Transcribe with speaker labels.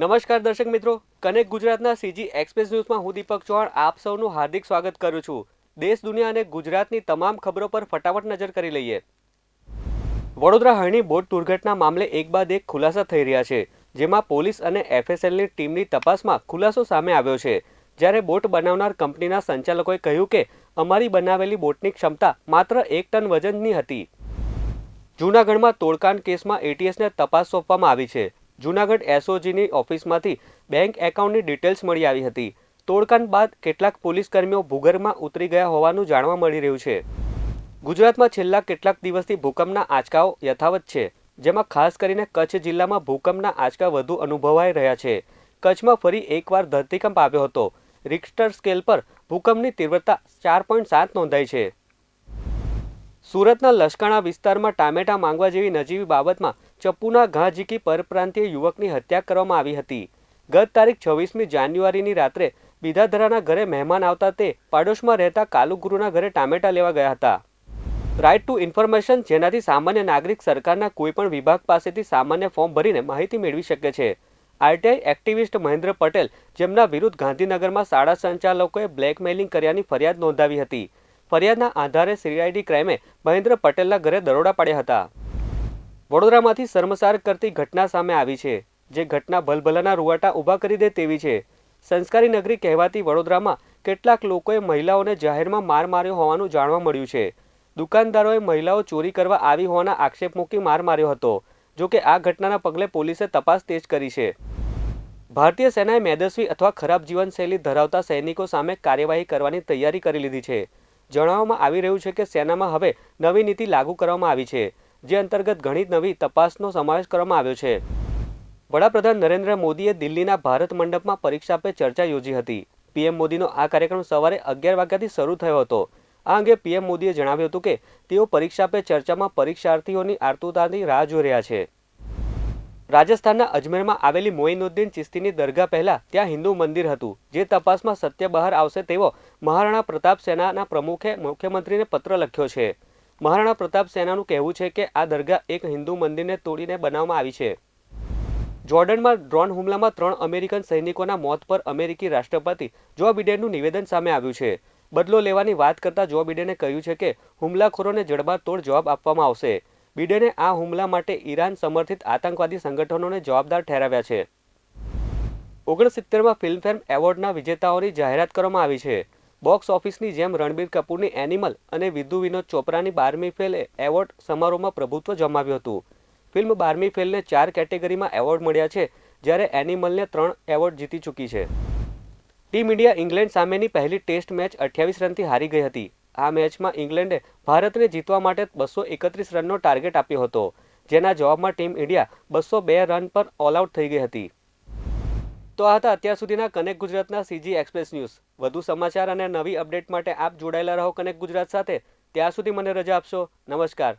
Speaker 1: નમસ્કાર દર્શક મિત્રો. કનેક્ટ ગુજરાતના સીજી એક્સપ્રેસ ન્યૂઝમાં હું દીપક ચૌહાણ આપ સૌનું હાર્દિક સ્વાગત કરું છું. દેશ, દુનિયા અને ગુજરાતની તમામ ખબરો પર ફટાફટ નજર કરી લઈએ. વડોદરા હરણી બોટ દુર્ઘટના મામલે એક બાદ એક ખુલાસા થઈ રહ્યા છે, જેમાં પોલીસ અને એફએસએલની ટીમની તપાસમાં ખુલાસો સામે આવ્યો છે. જ્યારે બોટ બનાવનાર કંપનીના સંચાલકોએ કહ્યું કે, અમારી બનાવેલી બોટની ક્ષમતા માત્ર એક ટન વજનની હતી. જૂનાગઢમાં તોડકાંડ કેસમાં એટીએસને તપાસ સોંપવામાં આવી છે. જૂનાગઢ એસઓજીની ઓફિસમાંથી બેંક એકાઉન્ટની ડિટેલ્સ મળી આવી હતી. તોડકાંડ બાદ કેટલાક પોલીસ કર્મીઓ ભૂગર્ભમાં ઉતરી ગયા હોવાનું જાણવા મળી રહ્યું છે. ગુજરાતમાં છેલ્લા કેટલાક દિવસથી ભૂકંપના આંચકાઓ યથાવત છે, જેમાં ખાસ કરીને કચ્છ જિલ્લામાં ભૂકંપના આંચકા વધુ અનુભવાઈ રહ્યા છે. કચ્છમાં ફરી એકવાર ધરતીકંપ આવ્યો હતો. રિક્સ્ટર સ્કેલ પર ભૂકંપની તીવ્રતા ચાર પોઈન્ટ સાત નોંધાઈ છે. સુરતના લશ્કાણા વિસ્તારમાં ટામેટા માંગવા જેવી નજીવી બાબતમાં ચપ્પુના ઘા ઝીકી પરપ્રાંતીય યુવકની હત્યા કરવામાં આવી હતી. ગત તારીખ છવ્વીસમી જાન્યુઆરીની રાત્રે બીધાધરાના ઘરે મહેમાન આવતા તે પાડોશમાં રહેતા કાલુગુરુના ઘરે ટામેટા લેવા ગયા હતા. રાઇટ ટુ ઇન્ફોર્મેશન જેનાથી સામાન્ય નાગરિક સરકારના કોઈપણ વિભાગ પાસેથી સામાન્ય ફોર્મ ભરીને માહિતી મેળવી શકે છે. આરટીઆઈ એક્ટિવિસ્ટ મહેન્દ્ર પટેલ, જેમના વિરુદ્ધ ગાંધીનગરમાં શાળા સંચાલકોએ બ્લેકમેલિંગ કર્યાની ફરિયાદ નોંધાવી હતી. ફરિયાદના આધારે સીઆઈડી ક્રાઇમે મહેન્દ્ર પટેલના ઘરે દરોડા પાડ્યા હતા. વડોદરામાંથી શર્મસાર કરતી ઘટના સામે આવી છે, જે ઘટના ભલભલાના રૂવાટા ઊભા કરી દે તેવી છે. સંસ્કારી નગરી કહેવાતી વડોદરામાં કેટલાક લોકોએ મહિલાઓને જાહેરમાં માર માર્યો હોવાનું જાણવા મળ્યું છે. દુકાનદારોએ મહિલાઓ ચોરી કરવા આવી હોવાના આક્ષેપ મૂકી માર માર્યો હતો, જો કે આ ઘટનાના પગલે પોલીસે તપાસ તેજ કરી છે. ભારતીય સેનાએ મેદસ્વી અથવા ખરાબ જીવનશૈલી ધરાવતા સૈનિકો સામે કાર્યવાહી કરવાની તૈયારી કરી લીધી છે. જણાવવામાં આવી રહ્યું છે કે સેનામાં હવે નવી નીતિ લાગુ કરવામાં આવી છે, જે અંતર્ગત ઘણી નવી તપાસનો સમાવેશ કરવામાં આવ્યો છે. વડાપ્રધાન નરેન્દ્ર મોદીએ દિલ્હીના ભારત મંડપમાં પરીક્ષા પે ચર્ચા યોજી હતી. પીએમ મોદીનો આ કાર્યક્રમ સવારે અગિયાર વાગ્યાથી શરૂ થયો હતો. આ અંગે પીએમ મોદીએ જણાવ્યું હતું કે તેઓ પરીક્ષા પે ચર્ચામાં પરીક્ષાર્થીઓની આતુરતાની રાહ જોઈ રહ્યા છે. રાજસ્થાનના અજમેરમાં આવેલી મોઇનુદ્દીન ચિસ્તીની દરગાહ પહેલા ત્યાં હિન્દુ મંદિર હતું, જે તપાસમાં સત્ય બહાર આવશે તેવો મહારાણા પ્રતાપ સેનાના પ્રમુખે મુખ્યમંત્રીને પત્ર લખ્યો છે. મહારાણા પ્રતાપ સેનાનું કહેવું છે કે આ દરગાહ એક હિન્દુ મંદિરને તોડીને બનાવવામાં આવી છે. જોર્ડનમાં ડ્રોન હુમલામાં ત્રણ અમેરિકન સૈનિકોના મોત પર અમેરિકી રાષ્ટ્રપતિ જો બિડેનનું નિવેદન સામે આવ્યું છે. બદલો લેવાની વાત કરતા જો બિડેને કહ્યું છે કે હુમલાખોરોને જડબાતોડ જવાબ આપવામાં આવશે. બિડેને આ હુમલા માટે ઈરાન સમર્થિત આતંકવાદી સંગઠનોને જવાબદાર ઠેરાવ્યા છે. ઓગણસિત્તેરમાં ફિલ્મફેર એવોર્ડના વિજેતાઓની જાહેરાત કરવામાં આવી છે. બોક્સ ઓફિસની જેમ રણબીર કપૂરની એનિમલ અને વિધુ વિનોદ ચોપરાની બારમી ફેલે એવોર્ડ સમારોહમાં પ્રભુત્વ જમાવ્યું હતું. ફિલ્મ બારમી ફેલને ચાર કેટેગરીમાં એવોર્ડ મળ્યા છે, જ્યારે એનિમલને ત્રણ એવોર્ડ જીતી ચૂકી છે. ટીમ ઇન્ડિયા ઇંગ્લેન્ડ સામેની પહેલી ટેસ્ટ મેચ અઠ્યાવીસ રનથી હારી ગઈ હતી. આ મેચમાં ઇંગ્લેન્ડે ભારતને જીતવા માટે બસો એકત્રીસ રનનો ટાર્ગેટ આપ્યો હતો, જેના જવાબમાં ટીમ ઇન્ડિયા બસો બે રન પર ઓલ આઉટ થઈ ગઈ હતી. તો આ હતા અત્યાર સુધીના કનેક્ટ ગુજરાતના સીજી એક્સપ્રેસ ન્યૂઝ વધુ સમાચાર અને નવી અપડેટ માટે આપ જોડાયેલા રહો કનેક્ટ ગુજરાત સાથે. ત્યાં સુધી મને રજા આપશો. નમસ્કાર.